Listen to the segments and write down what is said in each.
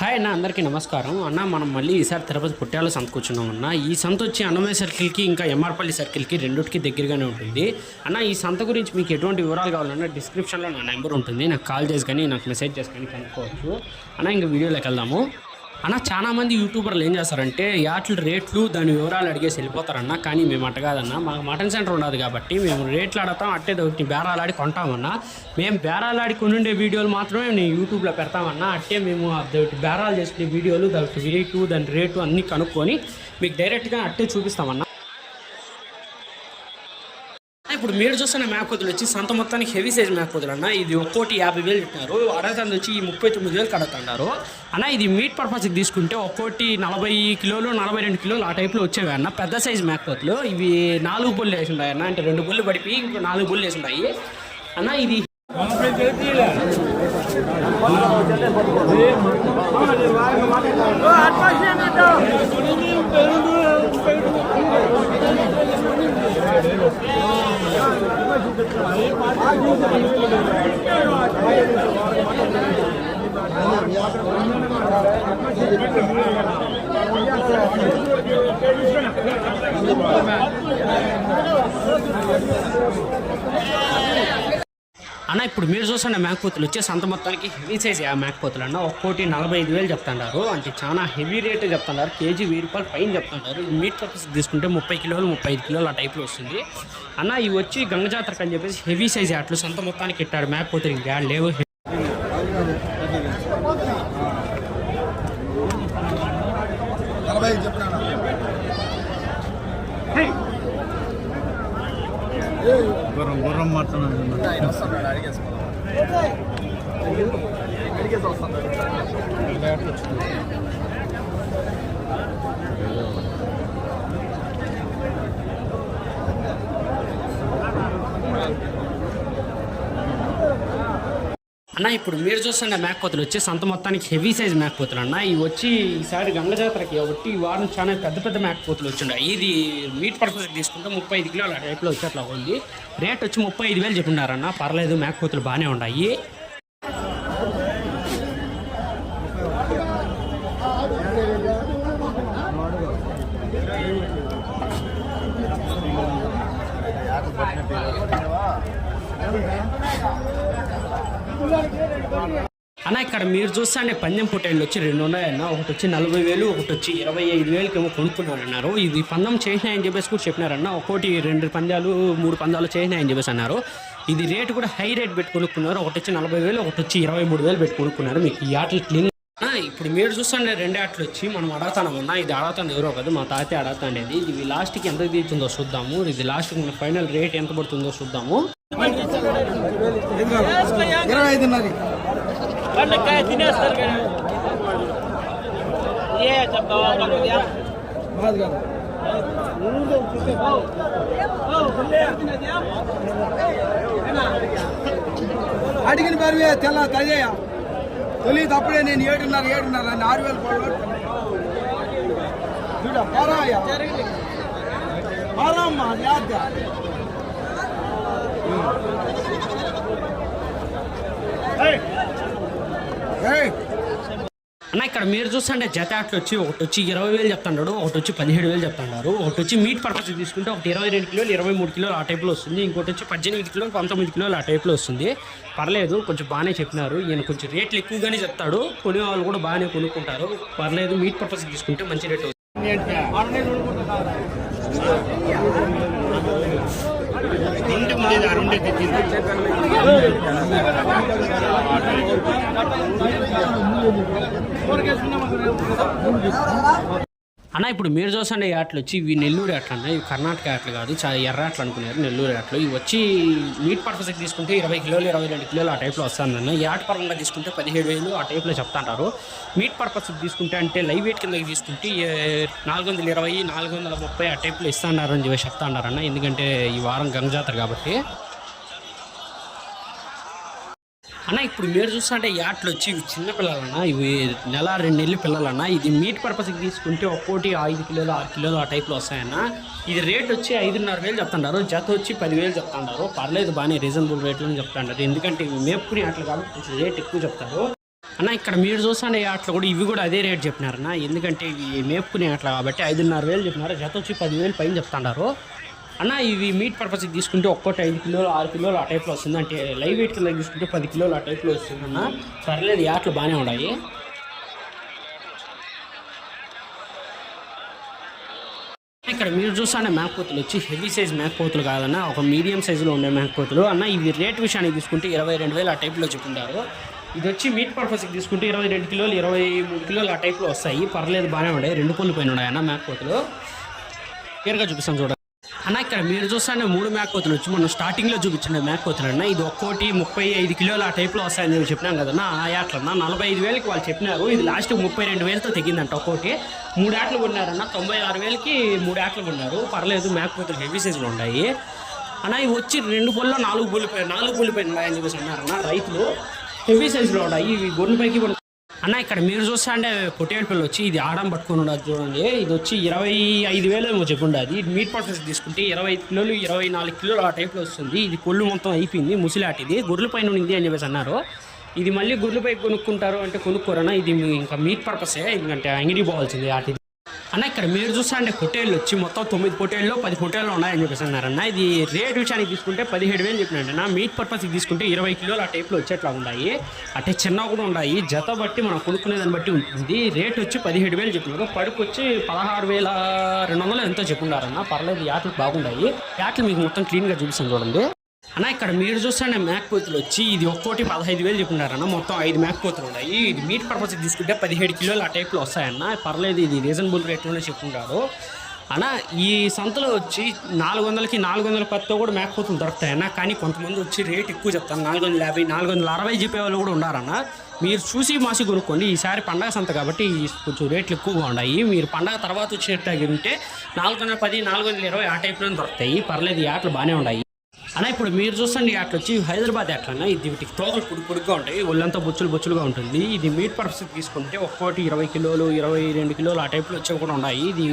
Hi అన్న అందరికీ నమస్కారం. అన్న మనం మళ్ళీ ఈసారి తిరుపతి పుట్టాల సంత కూర్చున్నాం అన్న. ఈ సంత వచ్చి అన్నమయ్య సర్కిల్కి ఇంకా ఎంఆర్పల్లి సర్కిల్కి రెండుకి దగ్గరగానే ఉంటుంది. అన్న ఈ సంత గురించి మీకు ఎటువంటి వివరాలు కావాలన్నా డిస్క్రిప్షన్లో నా నెంబర్ ఉంటుంది. నాకు కాల్ చేసి కానీ నాకు మెసేజ్ చేసి కానీ కనుక్కోవచ్చు. అన్న ఇంకా వీడియోలోకి వెళ్దాము. అన్న చాలామంది యూట్యూబర్లు ఏం చేస్తారంటే యాట్ల రేట్లు దాని వివరాలు అడిగేసి వెళ్ళిపోతారన్న కానీ మేము అట్ట కాదన్న. మాకు మటన్ సెంటర్ ఉండదు కాబట్టి మేము రేట్లు ఆడతాం అట్టే ఒకటి బేరాలాడి కొంటామన్నా. మేము బేరాలాడి కొనుండే వీడియోలు మాత్రమే నేను యూట్యూబ్లో పెడతామన్నా అట్టే మేము అదొకటి బేరాలు చేసుకునే వీడియోలు దాని రేటు దాని రేటు అన్నీ కనుక్కొని మీకు డైరెక్ట్గా అట్టే చూపిస్తామన్నా. ఇప్పుడు మీరు చూస్తున్న మేకపోతులు వచ్చి సంత మొత్తానికి హెవీ సైజ్ మేకపోతులు అన్న. ఇది ఒక్కోటి యాభై వేలు చెప్పినారు అడగతాంది వచ్చి ఈ ముప్పై తొమ్మిది వేలు కడుతున్నారు అన్న ఇది మీట్ పర్పస్కి తీసుకుంటే ఒక్కోటి నలభై కిలోలు నలభై రెండు కిలోలు ఆ టైప్లో వచ్చేవి అన్న. పెద్ద సైజ్ మేకపోతులు ఇవి నాలుగు బుల్లు వేసి ఉన్నాయి అన్న. అంటే రెండు బుల్లు పడిపి ఇంకో నాలుగు బుల్లు వేసి ఉన్నాయి అన్న ఇది అన్న ఇప్పుడు మీరు చూస్తున్న మేకపోతులు వచ్చే సంత మొత్తానికి హెవీ సైజ్ ఆ మేకపోతులు అన్న. ఒక్కోటి నలభై ఐదు వేలు చెప్తున్నారు అంటే చాలా హెవీ రేట్ చెప్తున్నారు కేజీ వెయ్యి రూపాయలు పైన చెప్తున్నారు మీట్ పర్పస్ తీసుకుంటే ముప్పై కిలోలు ముప్పై ఐదు కిలోలు ఆ టైప్లో వస్తుంది. అన్న ఇవి వచ్చి గంగ జాతరకు అని చెప్పేసి హెవీ సైజ్ అట్లు సంత మొత్తానికి ఇట్టాడు మేకపోతులు ఇంకా లేవు. గుర్రం గుర్రం మాట్లాడుతున్నాను ఆయన వస్తున్నాడు అడిగేసుకో అడిగేసి వస్తున్నాడు అన్న ఇప్పుడు మీరు చూస్తున్న మేకపోతులు వచ్చి సంత మొత్తానికి హెవీ సైజ్ మేకపోతులు అన్న. ఇవి వచ్చి ఈసారి గంగ జాతరకి ఒకటి ఈ వారం చాలా పెద్ద పెద్ద మేకపోతులు వచ్చిండాయి ఇది మీట్ పర్పస్ తీసుకుంటే ముప్పై ఐదు కిలోల టైప్లో వచ్చి అట్లా ఉంది. రేట్ వచ్చి ముప్పై ఐదు వేలు చెప్పున్నారన్న పర్లేదు మేకపోతులు బాగానే ఉన్నాయి అన్న ఇక్కడ మీరు చూస్తే పందెం పొట్టేళ్ళు వచ్చి రెండు ఉన్నాయన్న. ఒకటి వచ్చి నలభై వేలు ఒకటి వచ్చి ఇరవై ఐదు వేలకి ఏమో కొనుక్కున్నారన్నారు. ఇది పందెం చేసినాయని చెప్పేసి కూడా చెప్పినారన్న. ఒకటి రెండు పందాలు మూడు పందాలు చేసినాయని చెప్పేసి అన్నారు. ఇది రేటు కూడా హై రేట్ పెట్టి కొనుక్కున్నారు. ఒకటి వచ్చి నలభై వేలు ఒకటి వచ్చి ఇరవై మూడు వేలు పెట్టి కొనుక్కున్నారు. మీకు ఈ ఆటలు క్లీన్ ఇప్పుడు మీరు చూస్తుండే రెండే ఆటలు వచ్చి మనం అడగతానమన్నా ఇది అడగతాను ఎవరో కదా మా తాతే అడగతాండేది. ఇది లాస్ట్కి ఎంత తీస్తుందో చూద్దాము. ఇది లాస్ట్కి మన ఫైనల్ రేట్ ఎంత పడుతుందో చూద్దాము. ఇరవై ఐదున్నది మాది కాదు అడిగిన పరివే తెల్ల తదేయ తొలిది అప్పుడే నేను ఏడున్నర ఏడున్నర అని ఆరు వేల పళ్ళు చూడ పారాయ పారమ్మా యాద ఏయ్ అన్న ఇక్కడ మీరు చూస్తుంటే జత అట్లు వచ్చి ఒకటి వచ్చి ఇరవై వేలు చెప్తున్నాడు ఒకటి వచ్చి పదిహేడు వేలు చెప్తున్నారు ఒకటి వచ్చి మీట్ పర్పస్ తీసుకుంటే ఒకటి ఇరవై రెండు కిలోలు ఇరవై మూడు కిలోలు ఆ టైప్లో వస్తుంది ఇంకోటి వచ్చి పద్దెనిమిది కిలోలు పంతొమ్మిది కిలోలు ఆ టైప్లో వస్తుంది. పర్లేదు కొంచెం బాగానే చెప్పినారు. ఈయన కొంచెం రేట్లు ఎక్కువగానే చెప్తాడు. కొనే వాళ్ళు కూడా బాగానే కొనుక్కుంటారు. పర్లేదు మీట్ పర్పస్ తీసుకుంటే మంచి రేట్ అవుతుంది అన్న ఇప్పుడు మీరు చూసండి ఈ ఆటలు. వచ్చి ఇవి నెల్లూరు ఆటలు అన్న ఇవి కర్ణాటక ఆటలు కాదు. చాలా ఎర్ర ఆటలు అనుకున్నారు నెల్లూరు ఆటలు. ఇవి వచ్చి మీట్ పర్పస్కి తీసుకుంటే ఇరవై కిలోలు ఇరవై రెండు కిలోలు ఆ టైప్లో వస్తుందన్న ఈ ఆట పరంగా తీసుకుంటే పదిహేడు వేలు ఆ టైప్లో చెప్తాంటారు. మీట్ పర్పస్కి తీసుకుంటే అంటే లైవ్ వెయిట్ కిందకి తీసుకుంటే నాలుగు వందల ఇరవై నాలుగు వందల ముప్పై ఆ టైప్లో ఇస్తాన్నారు అని చెప్పి చెప్తాండారన్న. ఎందుకంటే ఈ వారం గంగజాతర కాబట్టి. అన్న ఇప్పుడు మీరు చూస్తుంటే ఈ ఆటలు వచ్చి ఇవి చిన్న పిల్లలన్నా ఇవి నెల రెండు నెలలు పిల్లలన్నా ఇది మీట్ పర్పస్కి తీసుకుంటే ఒక్కోటి ఐదు కిలోలు ఆరు కిలోలు ఆ టైప్లో వస్తాయన్న ఇది రేట్ వచ్చి ఐదున్నర వేలు చెప్తున్నారు జత వచ్చి పదివేలు చెప్తున్నారు పర్లేదు బాగానే రీజనబుల్ రేట్లో చెప్తున్నారు ఎందుకంటే ఇవి మేపుకునే ఆటలు కాబట్టి కొంచెం రేట్ ఎక్కువ చెప్తారు. అన్న ఇక్కడ మీరు చూస్తుండే ఆటలు కూడా ఇవి కూడా అదే రేట్ చెప్పినారన్న ఎందుకంటే ఇవి మేపుకునే ఆటలు కాబట్టి ఐదున్నర వేలు చెప్పినారు జత వచ్చి పదివేలు పైన చెప్తున్నారు అన్న ఇవి మీట్ పర్పస్కి తీసుకుంటే ఒక్కటి ఐదు కిలోలు ఆరు కిలోలు ఆ టైప్లో వస్తుంది. అంటే లైవ్ వెయిట్ కింద తీసుకుంటే పది కిలోలు ఆ టైప్లో వస్తుంది అన్న. పర్లేదు ఈ ఆటలు బాగానే ఉన్నాయి. ఇక్కడ మీరు చూస్తుండే మేకపోతులు వచ్చి హెవీ సైజ్ మేకపోతులు కాదన్న ఒక మీడియం సైజులో ఉండే మేకపోతులు అన్న ఇవి రేట్ విషయానికి తీసుకుంటే ఇరవై రెండు వేలు ఆ టైప్లో చెప్పుకుంటారు ఇది వచ్చి మీట్ పర్పస్కి తీసుకుంటే ఇరవై రెండు కిలోలు ఇరవై మూడు కిలోలు ఆ టైప్లో వస్తాయి. పర్లేదు బాగానే ఉన్నాయి. రెండు పనులు పైన ఉన్నాయి అన్న మేకపోతులు క్లియర్గా చూపిస్తాను చూడండి. అన్న ఇక్కడ మీరు చూస్తానే మూడు మేకపోతులు వచ్చి మనం స్టార్టింగ్లో చూపించిన మేకపోతులు అన్న ఇది ఒక్కోటి ముప్పై ఐదు కిలోలు ఆ టైప్లో వస్తాయని చెప్పి చెప్పినాం కదన్నా ఆ యాట్లన్నా. నలభై ఐదు వేలకి వాళ్ళు చెప్పినారు ఇది లాస్ట్ ముప్పై రెండు వేలతో తెగిందంట ఒక్కోటి. మూడు ఆటలు కొన్నారన్న తొంభై ఆరు వేలకి మూడు ఆటలు కొన్నారు. పర్లేదు మేకపోతులు హెవీ సైజులు ఉన్నాయి. అన్న ఇవి వచ్చి రెండు బొల్లో నాలుగు పుల్లి నాలుగు పుల్లి పైన చెప్పేసి అన్నారన్న రైతులు. హెవీ సైజులో ఉన్నాయి ఇవి గొర్రెలపైకి అన్న ఇక్కడ మీరు చూస్తే అంటే పొట్టేడు పిల్ల వచ్చి ఇది ఆడం పట్టుకుని ఉండదు చూడండి. ఇది వచ్చి ఇరవై ఐదు వేలు ఏమో చెప్పుండే అది. మీట్ పర్పస్ తీసుకుంటే ఇరవై ఐదు కిలోలు ఇరవై నాలుగు కిలోలు ఆ టైప్లో వస్తుంది. ఇది కొళ్ళు మొత్తం అయిపోయింది ముసిలాట ఇది గొర్రెల పైన ఉంది అని చెప్పేసి అన్నారు. ఇది మళ్ళీ గొర్రెలపై కొనుక్కుంటారు అంటే కొనుక్కోరన్నా ఇది ఇంకా మీట్ పర్పసే ఎందుకంటే అంగిడి పోవాల్సింది ఆటి అన్న ఇక్కడ మీరు చూస్తా అంటే వచ్చి మొత్తం తొమ్మిది పొట్టేళ్ళు పది హోటళ్ళు ఉన్నాయని చెప్పేసి అన్నారన్న ఇది రేట్ విషయానికి తీసుకుంటే పదిహేడు వేలు చెప్పినండి నా మీట్ పర్పస్కి తీసుకుంటే ఇరవై కిలోలు ఆ టైప్లో వచ్చేట్లా ఉన్నాయి అంటే చిన్నవి కూడా ఉన్నాయి జత బట్టి మనం కొనుక్కునే దాన్ని బట్టి ఉంటుంది రేట్ వచ్చి పదిహేడు వేలు చెప్పినారు. పడుకు వచ్చి పదహారు వేల రెండు వందలు ఎంతో చెప్పున్నారన్న పర్లేదు యాట్లు బాగున్నాయి యాట్లు మీకు మొత్తం క్లీన్గా చూపిస్తాను చూడండి. అన్న ఇక్కడ మీరు చూస్తే కోతులు వచ్చి ఇది ఒక్కోటి పదహైదు వేలు చెప్పుకున్నారన్న మొత్తం ఐదు మేకపోతులు ఉన్నాయి. ఇది మీట్ పర్పస్ తీసుకుంటే పదిహేడు కిలోలు ఆ టైప్లో వస్తాయన్న. పర్లేదు ఇది రీజనబుల్ రేట్లోనే చెప్పుకుంటారు. అన్న ఈ సంతలో వచ్చి నాలుగు వందలకి నాలుగు వందల పత్తో కూడా మేకపోతులు దొరుకుతాయన్న కానీ కొంతమంది వచ్చి రేట్ ఎక్కువ చెప్తారు. నాలుగు వందల యాభై నాలుగు వందల అరవై చెప్పే వాళ్ళు కూడా ఉన్నారన్న. మీరు చూసి మాసి కొనుక్కోండి. ఈసారి పండగ సంత కాబట్టి కొంచెం రేట్లు ఎక్కువగా ఉన్నాయి. మీరు పండగ తర్వాత వచ్చినట్టు ఉంటే నాలుగు వందల పది నాలుగు వందల ఇరవై ఆ టైప్లోనే దొరుకుతాయి. పర్లేదు ఈ ఆటలు బాగానే ఉన్నాయి. అన్న ఇప్పుడు మీరు చూసండి అట్లా వచ్చి హైదరాబాద్ ఎట్లన్నా ఇది వీటికి తోకలు పొడి పొడిగా ఉంటాయి ఒళ్ళంతా బొచ్చులు బొచ్చులుగా ఉంటుంది. ఇది మీట్ పర్పస్ తీసుకుంటే ఒక్కోటి ఇరవై కిలోలు ఇరవై రెండు కిలోలు ఆ టైప్లో వచ్చేవి కూడా ఉన్నాయి. ఇది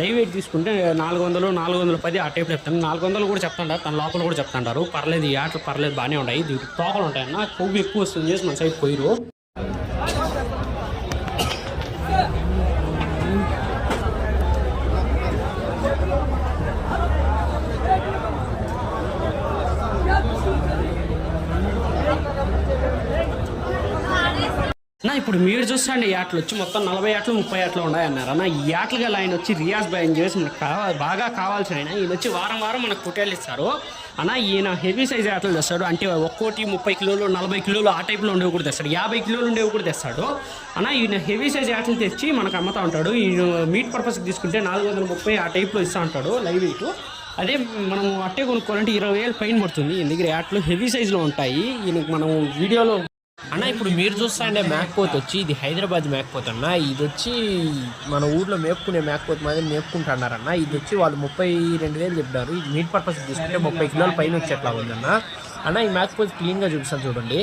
లైవ్ వెయిట్ తీసుకుంటే నాలుగు వందలు నాలుగు వందల పది ఆ టైప్లో చెప్తాను. నాలుగు వందలు కూడా చెప్తాంటారు తన లోపల కూడా చెప్తాంటారు పర్లేదు ఈ ఆటలు పర్లేదు బాగానే ఉన్నాయి. దీనికి తోకలు ఉంటాయన్న కొవ్వు ఎక్కువ వస్తుంది చేసి మన సైడ్ పోయిరు నా ఇప్పుడు మీరు చూస్తాండి ఈ ఆటలు వచ్చి మొత్తం నలభై ఆటలు ముప్పై ఆటలు ఉన్నాయన్నారు. అన్న ఈ ఆటలు గల ఆయన వచ్చి రియాజ్ బాయ్ అని చేసి మనకు కావా- బాగా కావాల్సిన ఆయన ఈయన వచ్చి వారం వారం మనకు పుట్టేళ్ళు ఇస్తారు. అన్న ఈయన హెవీ సైజ్ ఆటలు తెస్తాడు. అంటే ఒక్కోటి ముప్పై కిలోలు నలభై కిలోలు ఆ టైప్లో ఉండేవి కూడా తెస్తాడు. యాభై కిలోలు ఉండేవి కూడా తెస్తాడు. అన్న ఈయన హెవీ సైజ్ ఆటలు తెచ్చి మనకు అమ్ముతా ఉంటాడు. ఈయన మీట్ పర్పస్కి తీసుకుంటే నాలుగు వందల ముప్పై ఆ టైప్లో ఇస్తూ ఉంటాడు లైవ్ వెయిట్ అదే మనం అట్టే కొనుక్కోవాలంటే ఇరవై వేలు పైన పడుతుంది. ఈయన దగ్గర ఆటలు హెవీ సైజులో ఉంటాయి. ఈయనకి మనం వీడియోలో అన్న ఇప్పుడు మీరు చూస్తాండే మేకపోత్ వచ్చి ఇది హైదరాబాద్ మేకపోత్ అన్న ఇది వచ్చి మన ఊర్లో మేపుకునే మేకపోత్ మాదిరి మేపుకుంటున్నారన్న ఇది వచ్చి వాళ్ళు ముప్పై రెండు వేలు చెప్పారు ఇది మీట్ పర్పస్ తీసుకుంటే ముప్పై కిలోల పైన వచ్చేట్లా ఉందన్న అన్న ఈ మేకపోత్ క్లీన్గా చూపిస్తాను చూడండి.